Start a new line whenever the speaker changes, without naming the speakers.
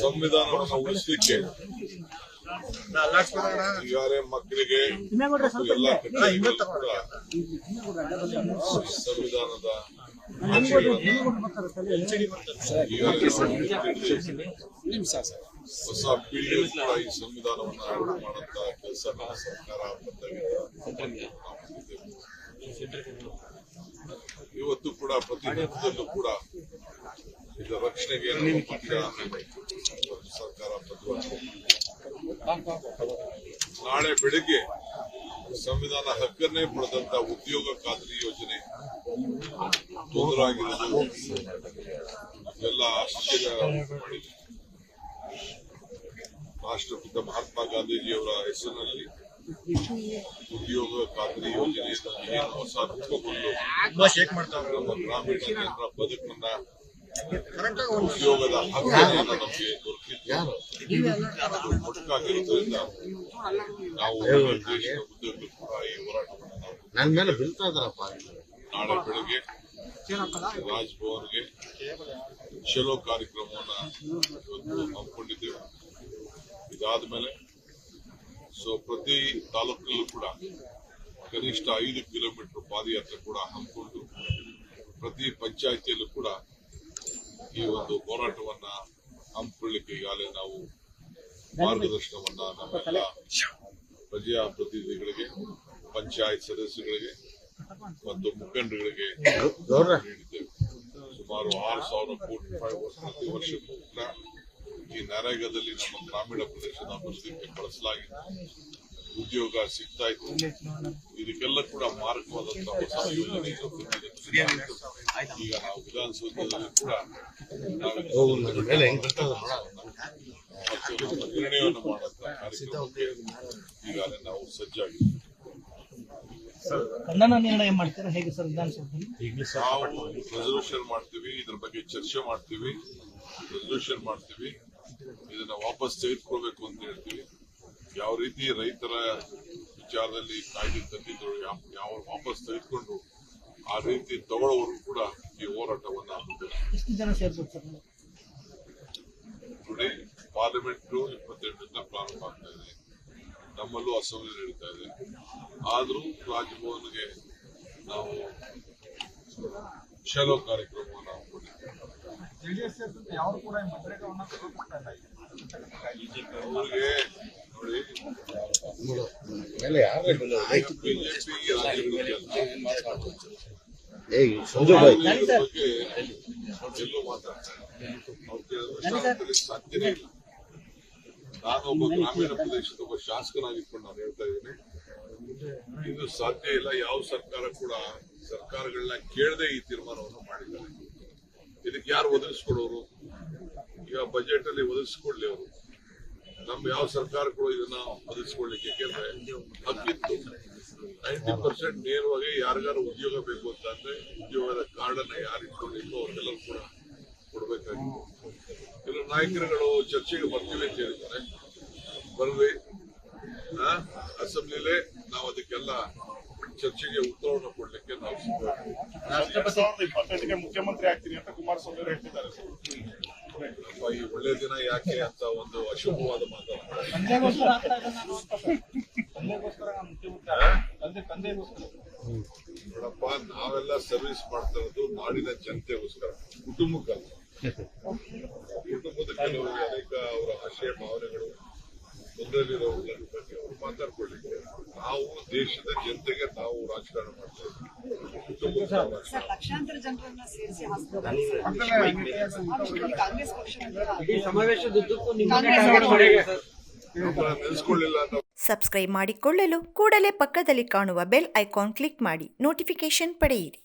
ಸಂವಿಧಾನವನ್ನು ಉಳಿಸಲಿಕ್ಕೆ ಈಗಾಗಲೇ ಮಕ್ಕಳಿಗೆ ಎಲ್ಲ ಸಂವಿಧಾನದ ಹೊಸ ಪೀಳಿಗೆ ಕೂಡ ಈ ಸಂವಿಧಾನವನ್ನು ಕೆಲಸ ಸರ್ಕಾರ ಬದ್ಧವಿದೆ. ಇವತ್ತು ಕೂಡ ಇದರ ರಕ್ಷಣೆಗೆ ಸರ್ಕಾರ ನಾಳೆ ಬೆಳಿಗ್ಗೆ ಸಂವಿಧಾನ ಹಕ್ಕನ್ನೇ ಪಡೆದಂತ ಉದ್ಯೋಗ ಖಾತ್ರಿ ಯೋಜನೆ ತೊಂದರೆ ಆಗಿರೋದು ಎಲ್ಲ ರಾಷ್ಟ್ರಪಿತ ಮಹಾತ್ಮ ಗಾಂಧೀಜಿಯವರ ಹೆಸರಿನಲ್ಲಿ ಉದ್ಯೋಗ ಖಾತ್ರಿ ಯೋಜನೆ ಹೊಸ ರೂಪಗೊಂಡು ನಮ್ಮ ಗ್ರಾಮೀಣ ಬದುಕನ್ನ ಉದ್ಯೋಗದ ಹಕ್ಕನ್ನು ನಮಗೆ ದೊರಕಿದ್ದು ಅದು ನಾವು ದೇಶದ ಕೂಡ ಈ ನಾವು
ನನ್ ಮೇಲೆ ಬೀಳ್ತಾ ಇದಾರಪ್ಪ
ನಾಳೆ ಬೆಳಗ್ಗೆ ರಾಜ್ಭವನ್ಗೆ ಚಲೋ ಕಾರ್ಯಕ್ರಮವನ್ನ ಇವತ್ತು ಹಮ್ಮಿಕೊಂಡಿದ್ದೇವೆ ಇದಾದ ಮೇಲೆ ಸೊ ಪ್ರತಿ ತಾಲೂಕಿನಲ್ಲೂ ಕೂಡ ಕನಿಷ್ಠ ಐದು ಕಿಲೋಮೀಟರ್ ಪಾದಯಾತ್ರೆ ಕೂಡ ಹಮ್ಮಿಕೊಂಡು ಪ್ರತಿ ಪಂಚಾಯಿತಿಯಲ್ಲೂ ಕೂಡ ಈ ಒಂದು ಹೋರಾಟವನ್ನ ಹಮ್ಮಿಕೊಳ್ಳಿಕ್ಕೆ ಈಗಾಗಲೇ ನಾವು ಮಾರ್ಗದರ್ಶನವನ್ನ ನಮ್ಮೆಲ್ಲ ಪ್ರಜಾಪ್ರತಿನಿಧಿಗಳಿಗೆ ಪಂಚಾಯತ್ ಸದಸ್ಯಗಳಿಗೆ ಮತ್ತು ಮುಖಂಡರುಗಳಿಗೆ ನೀಡಿದ್ದೇವೆ ಸುಮಾರು ಆರು ಸಾವಿರ ಕೋಟಿ ರೂಪಾಯಿ ಪ್ರತಿ ವರ್ಷಕ್ಕೂ ಕೂಡ ಈ ನರೇಗಾದಲ್ಲಿ ನಮ್ಮ ಗ್ರಾಮೀಣ ಪ್ರದೇಶದ ಅಭಿವೃದ್ಧಿಗೆ ಬಳಸಲಾಗಿದೆ ಉದ್ಯೋಗ ಸಿಗ್ತಾ ಇತ್ತು. ಇದಕ್ಕೆಲ್ಲ ಕೂಡ ಮಾರಕವಾದಂತಹ ಹೊಸ ಯೋಜನೆ. ಈಗ ನಾವು ವಿಧಾನಸೌಧದಲ್ಲಿ ಕೂಡ ನಿರ್ಣಯವನ್ನು ಮಾಡುವಂತ ಕಾರ್ಯಕ್ರಮಕ್ಕೆ ಈಗಾಗಲೇ ನಾವು ಸಜ್ಜಾಗಿದ್ದೀವಿ.
ಖಂಡನ ನಿರ್ಣಯ ಮಾಡ್ತೀರಾ? ಹೇಗೆ ಸರ್ ವಿಧಾನಸೌಧದಲ್ಲಿ?
ನಾವು ರೆಸಲ್ಯೂಷನ್ ಮಾಡ್ತೀವಿ ಇದ್ರ ಬಗ್ಗೆ ಚರ್ಚೆ ಮಾಡ್ತೀವಿ ರೆಸಲ್ಯೂಷನ್ ಮಾಡ್ತೀವಿ. ಇದನ್ನ ವಾಪಸ್ ತೆಗೆದುಕೊಳ್ಬೇಕು ಅಂತ ಹೇಳ್ತೀವಿ. ಯಾವ ರೀತಿ ರೈತರ ವಿಚಾರದಲ್ಲಿ ಕಾಯ್ದೆ ತಂದಿದ್ರು ಯಾವ- ವಾಪಸ್ ತೆಗೆದುಕೊಂಡು ಆ ರೀತಿ ತಗೊಳ್ಳೋರು ಕೂಡ ಈ ಹೋರಾಟವನ್ನ
ಸರ್
ನೋಡಿ ಪಾರ್ಲಿಮೆಂಟ್ ಇಪ್ಪತ್ತೆಂಟರಿಂದ ಪ್ರಾರಂಭ ಆಗ್ತಾ ಇದೆ. ನಮ್ಮಲ್ಲೂ ಅಸೆಂಬ್ಲಿ ನಡೀತಾ ಇದೆ. ಆದರೂ ರಾಜಭವನ್ಗೆ ನಾವು ಚಲೋ ಕಾರ್ಯಕ್ರಮವನ್ನು ಹಮ್ಮಿಕೊಂಡಿದ್ದೇವೆ ಅವ್ರಿಗೆ ನೋಡಿ ಎಲ್ಲೂ ಮಾತಾಡ್ತಾರೆ ಸಾಧ್ಯನೇ ಇಲ್ಲ ನಾನೊಬ್ಬ ಗ್ರಾಮೀಣ ಪ್ರದೇಶದ ಒಬ್ಬ ಶಾಸಕನಾಗಿಟ್ಕೊಂಡು ನಾನು ಹೇಳ್ತಾ ಇದ್ದೀನಿ. ಇದು ಸಾಧ್ಯ ಇಲ್ಲ. ಯಾವ ಸರ್ಕಾರ ಕೂಡ ಸರ್ಕಾರಗಳನ್ನ ಕೇಳದೆ ಈ ತೀರ್ಮಾನವನ್ನು ಮಾಡಿದ್ದಾರೆ. ಇದಕ್ಕೆ ಯಾರು ಒದಗಿಸ್ಕೊಡೋರು? ಈಗ ಬಜೆಟ್ ಅಲ್ಲಿ ಒದಗಿಸ್ಕೊಡ್ಲಿ ಅವರು. ನಮ್ಮ ಯಾವ ಸರ್ಕಾರಗಳು ಇದನ್ನ ಒದಗಿಸ್ಕೊಳ್ಳಿಕ್ಕೆ ಯಾಕೆಂದ್ರೆ ಹಕ್ಕಿತ್ತು. ನೈಂಟಿ ಪರ್ಸೆಂಟ್ ನೇರವಾಗಿ ಯಾರಿಗಾರು ಉದ್ಯೋಗ ಬೇಕು ಅಂತ ಅಂದ್ರೆ ಉದ್ಯೋಗದ ಕಾರ್ಡ್ ಅನ್ನ ಯಾರು ಇಟ್ಕೊಂಡಿದ್ರು ಅವ್ರಿಗೆಲ್ಲರೂ ಕೂಡ ಕೊಡ್ಬೇಕಾಗಿತ್ತು. ಕೆಲವು ನಾಯಕರುಗಳು ಚರ್ಚೆಗೆ ಬರ್ತೀವಿ ಅಂತ ಹೇಳಿದ್ದಾರೆ. ಬರ್ವಿ ಅಸೆಂಬ್ಲಿಲೇ ನಾವು ಅದಕ್ಕೆಲ್ಲ ಚರ್ಚೆಗೆ ಉತ್ತರವನ್ನು ಕೊಡ್ಲಿಕ್ಕೆ ನಾವು ಸಿದ್ಧಪಡಿಸಿದ್ದೇವೆ
ಎರಡ್ ಸಾವಿರದ ಇಪ್ಪತ್ತೆಂಟಕ್ಕೆ ಮುಖ್ಯಮಂತ್ರಿ ಆಗ್ತೀನಿ ಅಂತ ಕುಮಾರಸ್ವಾಮಿ ಅವರು ಹೇಳ್ತಿದ್ದಾರೆ.
ಅಪ್ಪ, ಈ ಒಳ್ಳೆ ದಿನ ಯಾಕೆ ಅಂತ ಒಂದು ಅಶುಭವಾದ ಮಾತಾಡ್ತಾರೆ
ತಂದೆಗೋಸ್ಕರ
ನೋಡಪ್ಪ ನಾವೆಲ್ಲ ಸರ್ವಿಸ್ ಮಾಡ್ತಾ ಇರೋದು ನಾಡಿನ ಜನತೆಗೋಸ್ಕರ. ಕುಟುಂಬಕ್ಕಲ್ಲ. ಕುಟುಂಬದ ಕೆಲವು ಅನೇಕ ಅವರ ಆಶಯ ಭಾವನೆಗಳು ತೊಂದರೆಯಲ್ಲಿರೋದ್ರ ಬಗ್ಗೆ ಅವರು ಮಾತಾಡ್ಕೊಳ್ಳಿಕ್ಕೆ ನಾವು ದೇಶದ ಜನತೆಗೆ ನಾವು ರಾಜಕಾರಣ ಮಾಡ್ತಾ ಇದ್ದೀವಿ
ಸಬ್ಸ್ಕ್ರೈಬ್ ಮಾಡಿಕೊಳ್ಳಲು ಕೂಡಲೇ ಪಕ್ಕದಲ್ಲಿ ಕಾಣುವ ಬೆಲ್ ಐಕಾನ್ ಕ್ಲಿಕ್ ಮಾಡಿ. ನೋಟಿಫಿಕೇಶನ್ ಪಡೆಯಿರಿ.